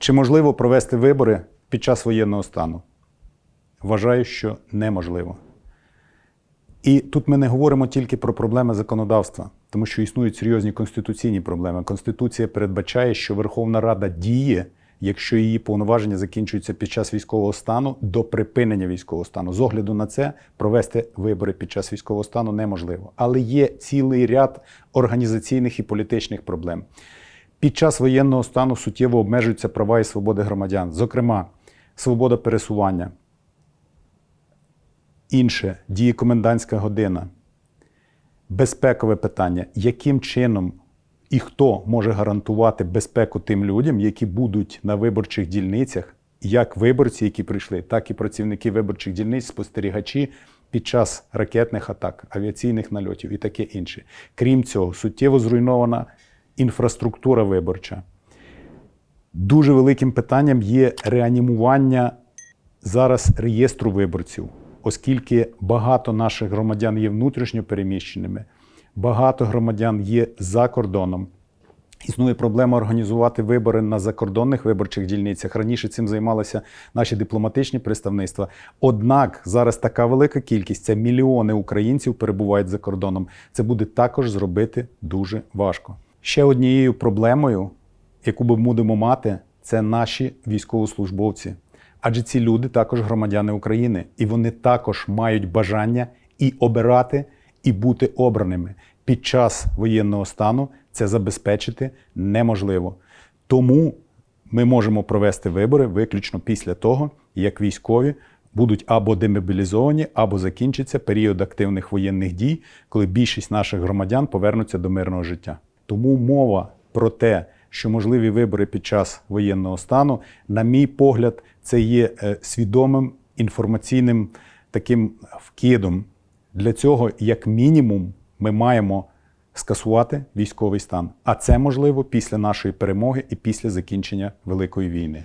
Чи можливо провести вибори під час воєнного стану? Вважаю, що неможливо. І тут ми не говоримо тільки про проблеми законодавства, тому що існують серйозні конституційні проблеми. Конституція передбачає, що Верховна Рада діє, якщо її повноваження закінчуються під час військового стану до припинення військового стану. З огляду на це провести вибори під час військового стану неможливо. Але є цілий ряд організаційних і політичних проблем. Під час воєнного стану суттєво обмежуються права і свободи громадян, зокрема, свобода пересування. Інше діє комендантська година. Безпекове питання, яким чином і хто може гарантувати безпеку тим людям, які будуть на виборчих дільницях, як виборці, які прийшли, так і працівники виборчих дільниць, спостерігачі під час ракетних атак, авіаційних нальотів і таке інше. Крім цього, суттєво зруйнована інфраструктура виборча. Дуже великим питанням є реанімування зараз реєстру виборців, оскільки багато наших громадян є внутрішньо переміщеними, багато громадян є за кордоном. Існує проблема організувати вибори на закордонних виборчих дільницях. Раніше цим займалися наші дипломатичні представництва. Однак зараз така велика кількість це мільйони українців перебувають за кордоном. Це буде також зробити дуже важко. Ще однією проблемою, яку ми будемо мати, це наші військовослужбовці. Адже ці люди також громадяни України, і вони також мають бажання і обирати, і бути обраними. Під час воєнного стану це забезпечити неможливо. Тому ми можемо провести вибори виключно після того, як військові будуть або демобілізовані, або закінчиться період активних воєнних дій, коли більшість наших громадян повернуться до мирного життя. Тому мова про те, що можливі вибори під час воєнного стану, на мій погляд, це є е, свідомим інформаційним таким вкидом. Для цього, як мінімум, ми маємо скасувати військовий стан. А це можливо після нашої перемоги і після закінчення Великої війни.